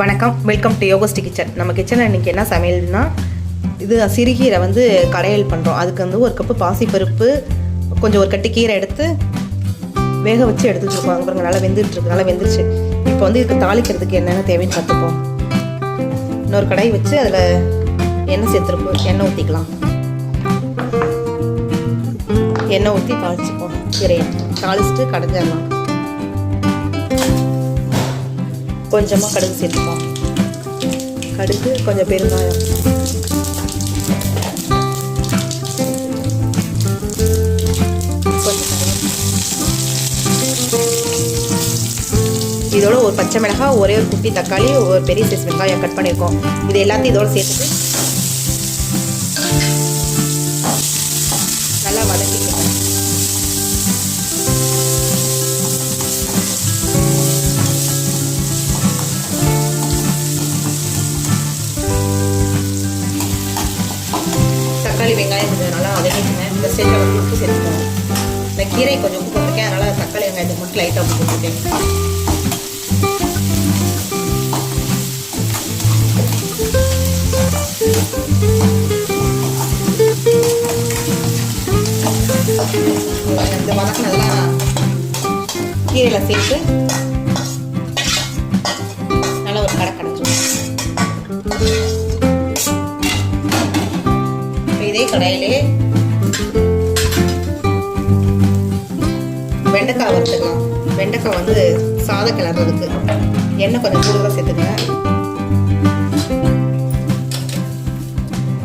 வணக்கம். Welcome to யோகஸ்டி kitchen நம்ம கிச்சனில் இன்றைக்கி என்ன சமையல்னா இது சிறுகீரை வந்து கடையல் பண்ணுறோம் அதுக்கு வந்து ஒரு கப்பு பாசிப்பருப்பு கொஞ்சம் ஒரு கட்டி கீரை எடுத்து வேக வச்சு எடுத்து வச்சுருக்கோம் பாருங்க நல்லா வெந்துட்டுருக்கு நல்லா வெந்துருச்சு. இப்போ வந்து இதுக்கு தாளிக்கிறதுக்கு என்னென்ன தேவைன்னு பார்த்துப்போம். இன்னொரு கடாய் வச்சு அதில் எண்ணெய் சேர்த்துருப்போம். எண்ணெய் ஊற்றிக்கலாம் எண்ணெய் ஊற்றி தாளிச்சுப்போம். கீரையை தாளிச்சுட்டு கடைஞ்சிடலாம். கொஞ்சமாக கடுகு சேர்த்துப்போம். கடுகு கொஞ்சம் பெருங்காயம். இதோட ஒரு பச்சை மிளகாய் ஒரே ஒரு குட்டி தக்காளி ஒரு பெரிய சைஸ் வெங்காயம் கட் பண்ணியிருக்கோம். இது எல்லாத்தையும் இதோட சேர்த்துட்டு தக்காளி வெங்காயம் கொஞ்சம் நல்லா வதக்கிட்டுங்க இந்த ஸ்டேஜில் வந்து உப்பு சேர்த்துக்கோங்க இந்த கீரை கொஞ்சம் உப்பு போட்டிருக்கேன். அதனால் தக்காளி வெங்காயத்துக்கு மட்டும் லைட்டாக உப்பு போட்டிருக்கேன். இந்த வதக்கினதெல்லாம் கீரையில் சேர்த்து கடையிலே வெண்டைக்காய் வறுத்துக்கலாம். வெண்டைக்காய் வந்து சாதம் கிளறதுக்கு. எண்ணெய் கொஞ்சம் கூடுதலாக சேர்த்துக்கங்க.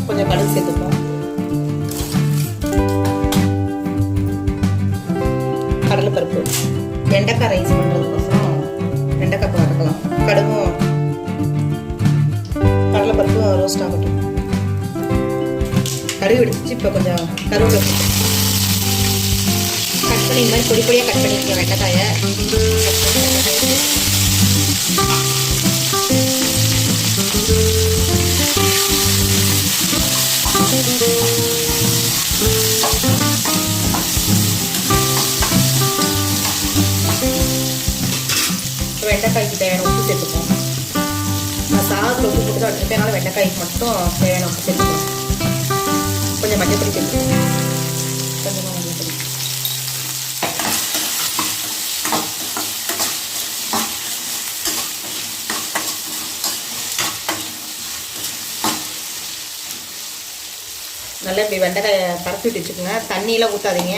கொஞ்சம் கடுகு சேர்த்துப்போம் கடலைப்பருப்பு. வெண்டைக்காய் ரைஸ் பண்ணுறதுக்கோசரம் வெண்டைக்காய் வறுக்கலாம். கடுகும் கடலைப்பருப்பு ரோஸ்ட் ஆகட்டும். கடுகு வெடிச்சு இப்போ கொஞ்சம் கருவேப்பிலை கட் பண்ணி இந்த மாதிரி பொடி பொடியாக கட் பண்ணியிருக்கேன் வெண்டைக்காயை. வெண்டைக்காய்க்கு தேவையான உப்பு சேர்த்துப்போம். நான் சாதத்தில் உப்பு போட்டு தான் வச்சுருக்கேன். அதனால் வெண்டைக்காய்க்கு மட்டும் தேவையான உப்பு சேர்த்துப்போம். கொஞ்சமாக மஞ்சள் நல்லா இப்படி வெண்டைக்காயை பரப்பி விட்டு வச்சுக்கோங்க. தண்ணியெலாம் ஊற்றாதீங்க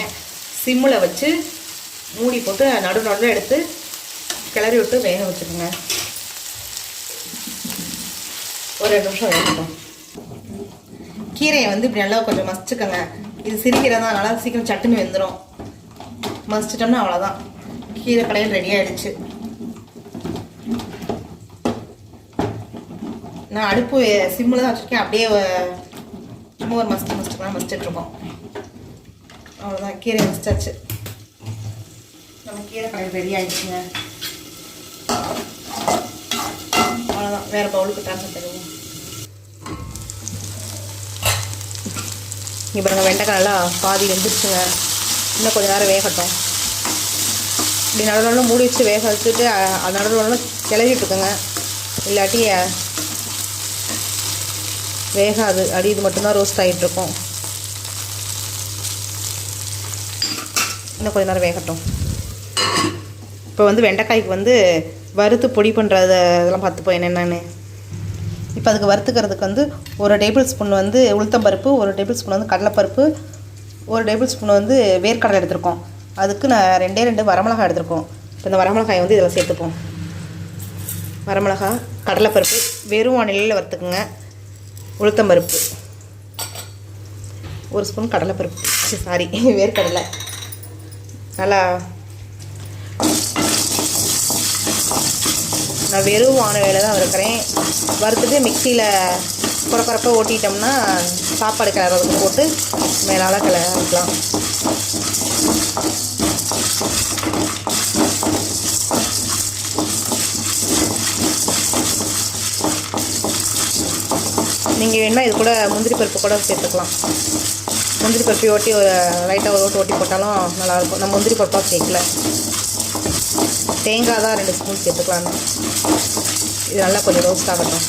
சிம்மில் வச்சு மூடி போட்டு நடு நடுவில் எடுத்து கிளறி விட்டு வேக வச்சுக்கோங்க. ஒரு ரெண்டு நிமிஷம் வேகட்டும். கீரையை வந்து இப்படி நல்லா கொஞ்சம் மசிச்சுக்கோங்க. இது சிரிக்கீரை தான் சீக்கிரம் சட்டுன்னு வெந்துடும் மசிச்சிட்டோம்னா அவ்வளோதான் கீரை கடையில் ரெடி ஆகிடுச்சு நான் அடுப்பு சிம்மில் தான் வச்சுருக்கேன். அப்படியே சும்மா ஒரு மஸ்ட் மஸ்ட்டுக்கலாம் மசிச்சிட்ருக்கோம் அவ்வளோதான் கீரை மசிச்சாச்சு. நம்ம கீரை கடையில் ரெடி ஆகிடுச்சுங்க அவ்வளோதான் வேறு பவுலுக்கு ட்ரான்ஸ்ஃபர் பண்ணுவோம் இங்கே பாருங்கள் வெண்டைக்காய் நல்லா பாதி வெந்துருச்சுங்க. இன்னும் கொஞ்சம் நேரம் வேகட்டும். இப்படி நடுவில் மூடி வச்சு வேக வச்சுட்டு அது நடுவில் கிளறிட்டுருக்குங்க. இல்லாட்டி வேகாது. அடி இது மட்டும்தான் ரோஸ்ட் ஆகிட்டு இருக்கும் இன்னும் கொஞ்சம் நேரம் வேகட்டும். இப்போ வந்து வெண்டைக்காய்க்கு வந்து வறுத்து பொடி பண்ணுறது இதெல்லாம் பார்த்துப்போம் என்னென்னு இப்போ அதுக்கு வறுத்துக்கிறதுக்கு வந்து ஒரு டேபிள் ஸ்பூன் வந்து உளுத்தம்பருப்பு ஒரு டேபிள் ஸ்பூன் வந்து கடலைப்பருப்பு ஒரு டேபிள் ஸ்பூன் வந்து வேர்க்கடலை எடுத்திருக்கோம். அதுக்கு நான் ரெண்டே ரெண்டு வரமிளகாய் எடுத்திருக்கோம். இப்போ இந்த வரமிளகாயை வந்து இதில் சேர்த்துப்போம். வரமிளகாய் கடலைப்பருப்பு வெறும் வானிலையில் வறுத்துக்குங்க. உளுத்தம்பருப்பு. ஒரு ஸ்பூன் கடலைப்பருப்பு. சாரி வேர்க்கடலை. நல்லா நான் வெறும் வானவையில் தான் இருக்கிறேன் வறுத்துட்டு மிக்சியில் குறக்குறப்பாக ஓட்டிட்டோம்னா சாப்பாடு கிளறதுக்கு போட்டு மேலால் கிளறலாம் நீங்கள் வேணால் இது கூட முந்திரி பருப்பு கூட சேர்த்துக்கலாம். முந்திரி பருப்பி ஓட்டி ஒரு லைட்டாக ஒரு ஓட்டு ஓட்டி போட்டாலும் நல்லாயிருக்கும் நான் முந்திரி பருப்பாக சேர்க்கல. தேங்காய் தான் ரெண்டு ஸ்பூன் சேர்த்துக்கலாம் இது நல்லா கொஞ்சம் ரோஸ்ட் ஆகட்டும்.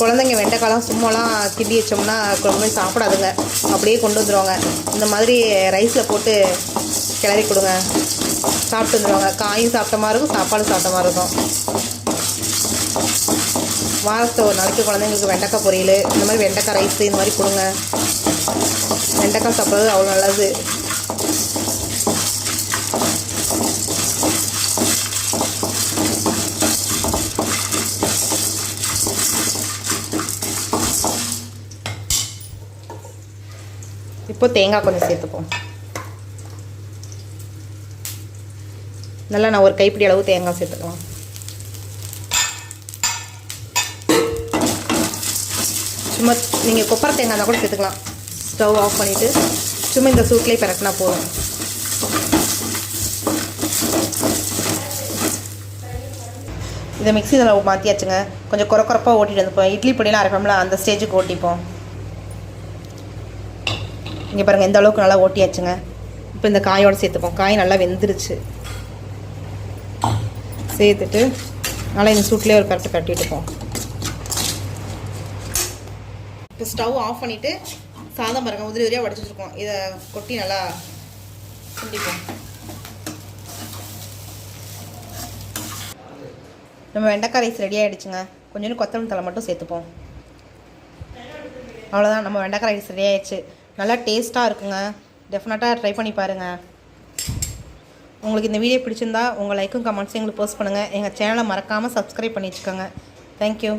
குழந்தைங்க வெண்டைக்காலாம் சும்மாலாம் கிண்டி வச்சோம்னா குழம்பு சாப்பிடாதுங்க. அப்படியே கொண்டு வந்துடுவாங்க இந்த மாதிரி ரைஸில் போட்டு கிளறி கொடுங்க. சாப்பிட்டு வந்துடுவாங்க காயும் சாப்பிட்ட மாதிரி இருக்கும் சாப்பாடும் சாப்பிட்ட மாதிரி இருக்கும். வாரத்தை ஒரு நாளைக்கு குழந்தைங்களுக்கு வெண்டைக்காய் பொரியல் இந்த மாதிரி வெண்டைக்காய் ரைஸ் இந்த மாதிரி கொடுங்க. வெண்டைக்காய் சாப்பிட்றது அவ்வளோ நல்லது. இப்போ தேங்காய் கொஞ்சம் சேர்த்துப்போம். நல்லா நான் ஒரு கைப்பிடி அளவு தேங்காய் சேர்த்துக்கலாம். சும்மா நீங்கள் கொப்பரை தேங்காய் கூட சேர்த்துக்கலாம். ஸ்டவ் ஆஃப் பண்ணிவிட்டு சும்மா இந்த சூட்லேயே பிறக்கினா போதும். இதை மிக்ஸி இதில் மாற்றியாச்சுங்க கொஞ்சம் குறை குறப்பாக ஓட்டிட்டு வந்துப்போம் இட்லி பொடியெலாம் அரைப்போம்ல அந்த ஸ்டேஜுக்கு ஓட்டிப்போம். இங்கே பாருங்கள் எந்த அளவுக்கு நல்லா ஓட்டியாச்சுங்க. இப்போ இந்த காயோடு சேர்த்துப்போம். காய் நல்லா வெந்துருச்சு. சேர்த்துட்டு நல்லா இந்த சூட்லேயே ஒரு பரட்டு கட்டிட்டுப்போம் இப்போ ஸ்டவ் ஆஃப் பண்ணிவிட்டு சாதம் பாருங்க உதிரி உதிரியாக வடிச்சு வச்சுருக்கோம். இதை கொட்டி நல்லா கிண்டிப்போம் நம்ம வெண்டைக்காய் ரைஸ் ரெடி ஆகிடுச்சுங்க கொஞ்சோண்டு கொத்தமல்லி தலை மட்டும் சேர்த்துப்போம். அவ்வளோதான் நம்ம வெண்டைக்காய் ரைஸ் ரெடி ஆகிடுச்சு நல்லா டேஸ்ட்டாக இருக்குங்க. டெஃபினட்டாக ட்ரை பண்ணி பாருங்கள் உங்களுக்கு இந்த வீடியோ பிடிச்சிருந்தா உங்கள் லைக்கும் கமெண்ட்ஸும் எங்களுக்கு போஸ்ட் பண்ணுங்கள் எங்கள் சேனலை மறக்காமல் சப்ஸ்கிரைப் பண்ணி வச்சுக்கோங்க தேங்க்யூ